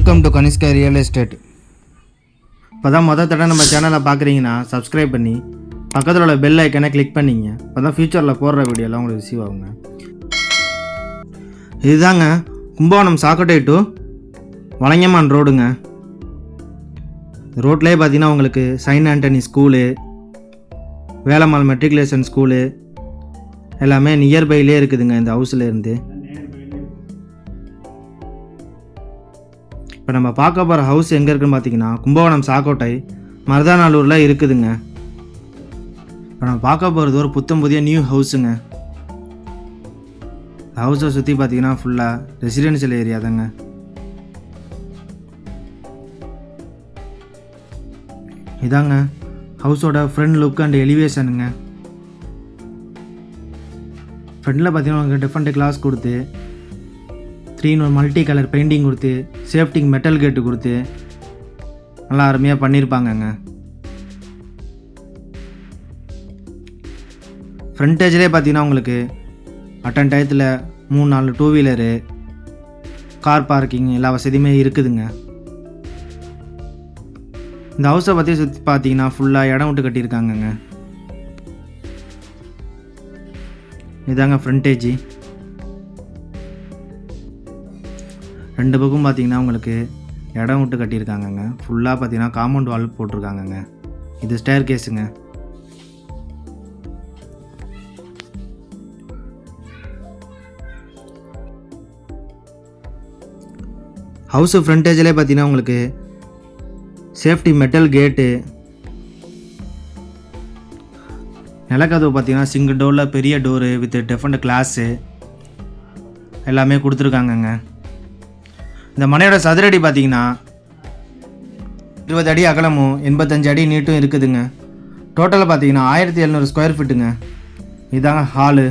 Welcome to Kanishka real estate இப்போ தான் மொதல் தடவை நம்ம சேனலை பார்க்குறீங்கன்னா சப்ஸ்கிரைப் பண்ணி பக்கத்தில் உள்ள பெல் ஐக்கனை கிளிக் பண்ணிங்க. அப்போ தான் ஃப்யூச்சரில் போடுற வீடியோலாம் உங்களுக்கு ரிசீவ் ஆகுங்க. இதுதாங்க கும்பகோணம் சாக்கட்டை டு வலங்கமான் ரோடுங்க. ரோட்லேயே பார்த்தீங்கன்னா உங்களுக்கு saint Antony school Velammal matriculation school எல்லாமே நியர்பைலே இருக்குதுங்க இந்த ஹவுஸில் இப்போ நம்ம பார்க்க போகிற ஹவுஸ் எங்கே இருக்குன்னு பார்த்தீங்கன்னா கும்பகோணம் சாக்கோட்டை மருதாநாளூரில் இருக்குதுங்க. இப்போ நம்ம பார்க்க போகிறது ஒரு புத்தம் புதிய நியூ ஹவுஸுங்க ஹவுஸை சுற்றி பார்த்தீங்கன்னா ஃபுல்லாக ரெசிடென்ஷியல் ஏரியா தாங்க. இதாங்க ஹவுஸோட ஃப்ரண்ட் லுக் அண்ட் எலிவேஷனுங்க ஃப்ரண்டில் பார்த்தீங்கன்னா உங்களுக்கு டிஃப்ரெண்ட் கிளாஸ் கொடுத்து த்ரீன்னு ஒரு மல்டி கலர் பெயிண்டிங் கொடுத்து சேஃப்டிங் மெட்டல் கேட்டு கொடுத்து நல்லா அருமையாக பண்ணியிருப்பாங்கங்க ஃப்ரண்டேஜ்லேயே பார்த்தீங்கன்னா உங்களுக்கு அட்டன் டயத்தில் மூணு நாலு டூ வீலரு கார் பார்க்கிங் எல்லா வசதியுமே இருக்குதுங்க. இந்த ஹவுஸை பற்றி சுற்றி பார்த்தீங்கன்னா ஃபுல்லாக இடம் விட்டு கட்டியிருக்காங்கங்க. இதாங்க ஃப்ரண்டேஜி ரெண்டு பக்கம் பார்த்தீங்கன்னா உங்களுக்கு இடம் விட்டு கட்டியிருக்காங்கங்க. ஃபுல்லாக பார்த்தீங்கன்னா காம்பவுண்ட் வால் போட்டிருக்காங்கங்க. இது ஸ்டேர் கேஸுங்க ஹவுஸு ஃப்ரண்டேஜிலே பார்த்தீங்கன்னா உங்களுக்கு சேஃப்டி மெட்டல் கேட்டு நிலக்கதவு பார்த்தீங்கன்னா சிங்கிள் டோரில் பெரிய டோரு வித் டிஃப்ரெண்ட் கிளாஸு எல்லாமே கொடுத்துருக்காங்கங்க. இந்த மனையோட சதுரடி பார்த்தீங்கன்னா இருபது அடி அகலமும் எண்பத்தஞ்சு அடி நீட்டும் இருக்குதுங்க. டோட்டலாக பார்த்தீங்கன்னா ஆயிரத்தி எழுநூறு ஸ்கொயர் ஃபீட்டுங்க இதாங்க ஹாலு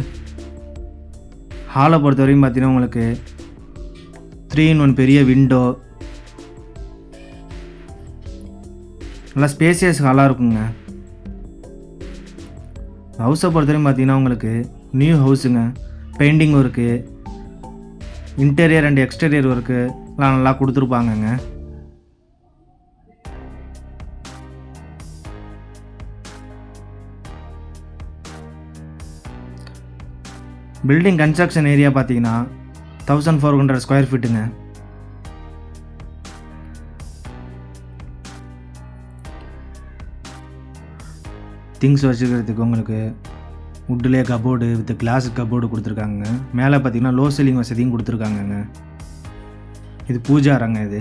ஹாலை பொறுத்த வரைக்கும் பார்த்தீங்கன்னா உங்களுக்கு த்ரீ இன் ஒன் பெரிய விண்டோ நல்லா ஸ்பேசியஸ் ஹாலாக இருக்குங்க. ஹவுஸை பொறுத்தவரைக்கும் பார்த்தீங்கன்னா உங்களுக்கு நியூ ஹவுஸுங்க பெயிண்டிங்கும் இருக்குது இன்டீரியர் அண்ட் எக்ஸ்டீரியர் ஒர்க்கு நல்லா கொடுத்துருப்பாங்கங்க. பில்டிங் கன்ஸ்ட்ரக்ஷன் ஏரியா பார்த்தீங்கன்னா தௌசண்ட் ஃபோர் ஹண்ட்ரட் ஸ்கொயர் ஃபீட்டுங்க திங்ஸ் வச்சுக்கிறதுக்கு உங்களுக்கு வுட்டிலே கபோர்டு வித் கிளாஸ் கபோர்டு கொடுத்துருக்காங்க. மேலே பார்த்தீங்கன்னா லோ சீலிங் வசதியும் கொடுத்துருக்காங்கங்க. இது பூஜா அரங்க இது.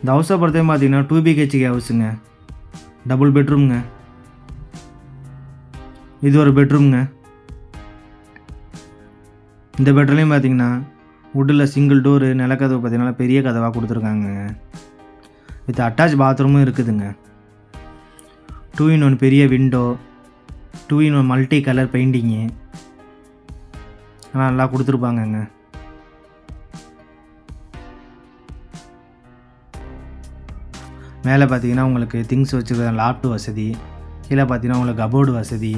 இந்த ஹவுஸை பொறுத்தையும் பார்த்தீங்கன்னா டூ பிஹெச்கே ஹவுஸுங்க டபுள் பெட்ரூம்ங்க இது ஒரு பெட்ரூம்ங்க இந்த பெட்ரூம்லேயும் பார்த்தீங்கன்னா வுட்டில் சிங்கிள் டோரு நிலக்கதவு பார்த்தீங்கன்னா பெரிய கதவாக கொடுத்துருக்காங்க. வித் அட்டாச் பாத்ரூமும் இருக்குதுங்க. டூ இன் ஒன் பெரிய window two in one multi colour painting நல்லா கொடுத்துருப்பாங்கங்க. மேலே பார்த்தீங்கன்னா உங்களுக்கு திங்ஸ் வச்சுருக்க லாப்டு வசதி கீழே பார்த்தீங்கன்னா உங்களுக்கு கபோர்டு வசதி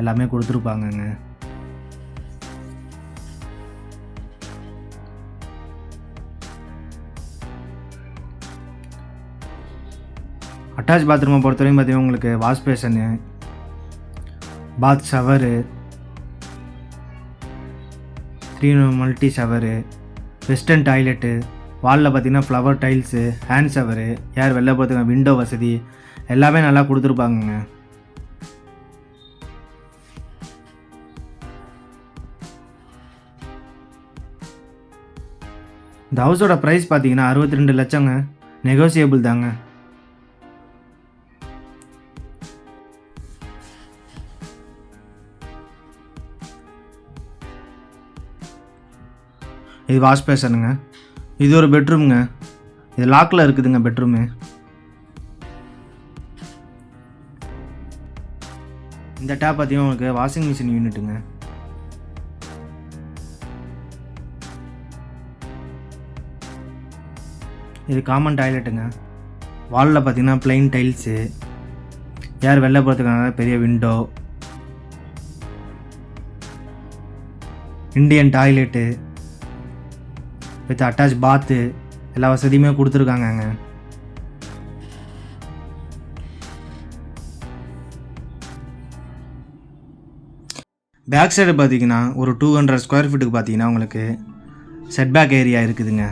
எல்லாமே கொடுத்துருப்பாங்கங்க. அட்டாச் பாத்ரூமை பொறுத்தவரைக்கும் பார்த்தீங்கன்னா உங்களுக்கு wash basin bath shower three multi shower western toilet வாலில் பார்த்தீங்கன்னா flower tiles hand shower air வெளில போகிறதுக்கு விண்டோ வசதி எல்லாமே நல்லா கொடுத்துருப்பாங்கங்க. இந்த ஹவுஸோட ப்ரைஸ் பார்த்தீங்கன்னா அறுபத்தி ரெண்டு லட்சங்க. நெகோசியபிள் தாங்க. இது வாஷ் பேஷனுங்க. இது ஒரு பெட்ரூம்ங்க. இது லாக்கில் இருக்குதுங்க பெட்ரூமு. இந்த டேப் பார்த்தீங்கன்னா உங்களுக்கு வாஷிங் மிஷின் யூனிட்டுங்க. இது காமன் டாய்லெட்டுங்க வாலில் பார்த்தீங்கன்னா பிளெயின் டைல்ஸு யார் வெளில போகிறதுக்கான பெரிய window Indian toilet with attach bath எல்லா வசதியுமே கொடுத்துருக்காங்கங்க. பேக் சைடு பார்த்தீங்கன்னா ஒரு டூ ஹண்ட்ரட் ஸ்கொயர் ஃபீட்டுக்கு பார்த்தீங்கன்னா உங்களுக்கு செட்பேக் ஏரியா இருக்குதுங்க.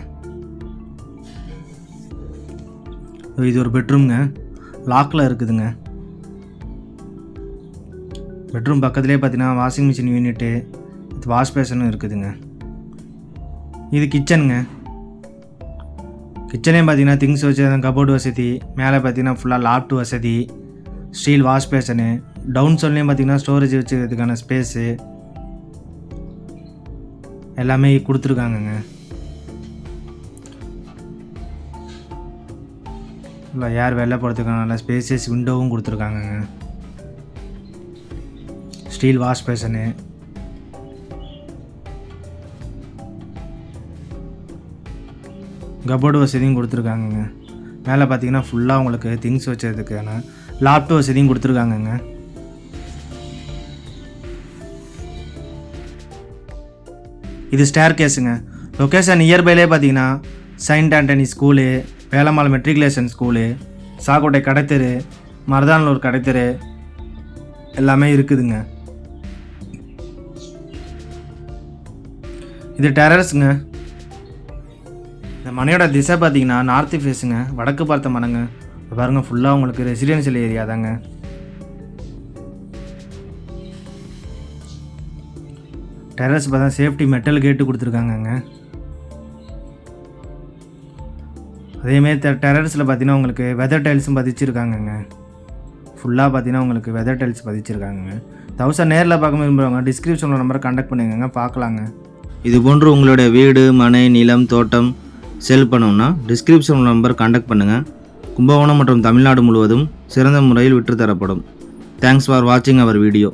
இது ஒரு பெட்ரூம்ங்க லாக்கில் இருக்குதுங்க. பெட்ரூம் பக்கத்துலேயே பார்த்தீங்கன்னா வாஷிங் மிஷின் யூனிட்டு வாஷ் பேஷனும் இருக்குதுங்க. இது கிச்சனுங்க கிச்சனே பார்த்தீங்கன்னா திங்ஸ் வச்சு கபோர்டு வசதி மேலே பார்த்தீங்கன்னா ஃபுல்லாக லாப்ட் வசதி ஸ்டீல் வாஷ் பேஷனு டவுன் சோன்லேயும் பார்த்தீங்கன்னா ஸ்டோரேஜ் வச்சுக்கிறதுக்கான ஸ்பேஸு எல்லாமே கொடுத்துருக்காங்கங்க. இல்லை யார் வெளில போகிறதுக்கான நல்ல ஸ்பேசஸ் விண்டோவும் கொடுத்துருக்காங்கங்க. ஸ்டீல் வாஷ் பேஷனு கபோர்டு வசதியும் கொடுத்துருக்காங்கங்க. மேலே பார்த்தீங்கன்னா ஃபுல்லாக உங்களுக்கு திங்ஸ் வச்சதுக்கான லாப்டாப் வசதியும் கொடுத்துருக்காங்கங்க. இது ஸ்டேர் கேஸுங்க லொக்கேஷன் நியர்பைலே பார்த்தீங்கன்னா saint Antony school Velammal matriculation school Sakkottai கடைத்தெரு மருதானூர் கடைத்தெரு எல்லாமே இருக்குதுங்க. இது டெரர்ஸுங்க இந்த மனையோட திசை பார்த்தீங்கன்னா நார்த்து ஃபேஸுங்க வடக்கு பார்த்த மனங்க பாருங்க ஃபுல்லாக உங்களுக்கு ரெசிடென்ஷியல் ஏரியா தாங்க. டெரஸ் பார்த்தா சேஃப்டி மெட்டல் கேட்டு கொடுத்துருக்காங்கங்க. அதேமாரி டெ டெரஸில் பார்த்தீங்கன்னா உங்களுக்கு வெதர் டைல்ஸும் பதிச்சிருக்காங்கங்க. ஃபுல்லாக பார்த்தீங்கன்னா உங்களுக்கு வெதர் டைல்ஸ் பதிச்சிருக்காங்கங்க. தௌசண்ட் நேரில் பார்க்க விரும்புகிறவங்க டிஸ்கிரிப்ஷனில் நம்பரை கான்டாக்ட் பண்ணுங்க பார்க்கலாங்க. இது போன்று உங்களுடைய வீடு மனை நிலம் தோட்டம் சேல் பண்ணணும்னா டிஸ்கிரிப்ஷன் நம்பர் காண்டாக்ட் பண்ணுங்கள் கும்பகோணம் மற்றும் தமிழ்நாடு முழுவதும் சிறந்த முறையில் விற்றுத்தரப்படும். தேங்க்ஸ் ஃபார் வாட்சிங் அவர் வீடியோ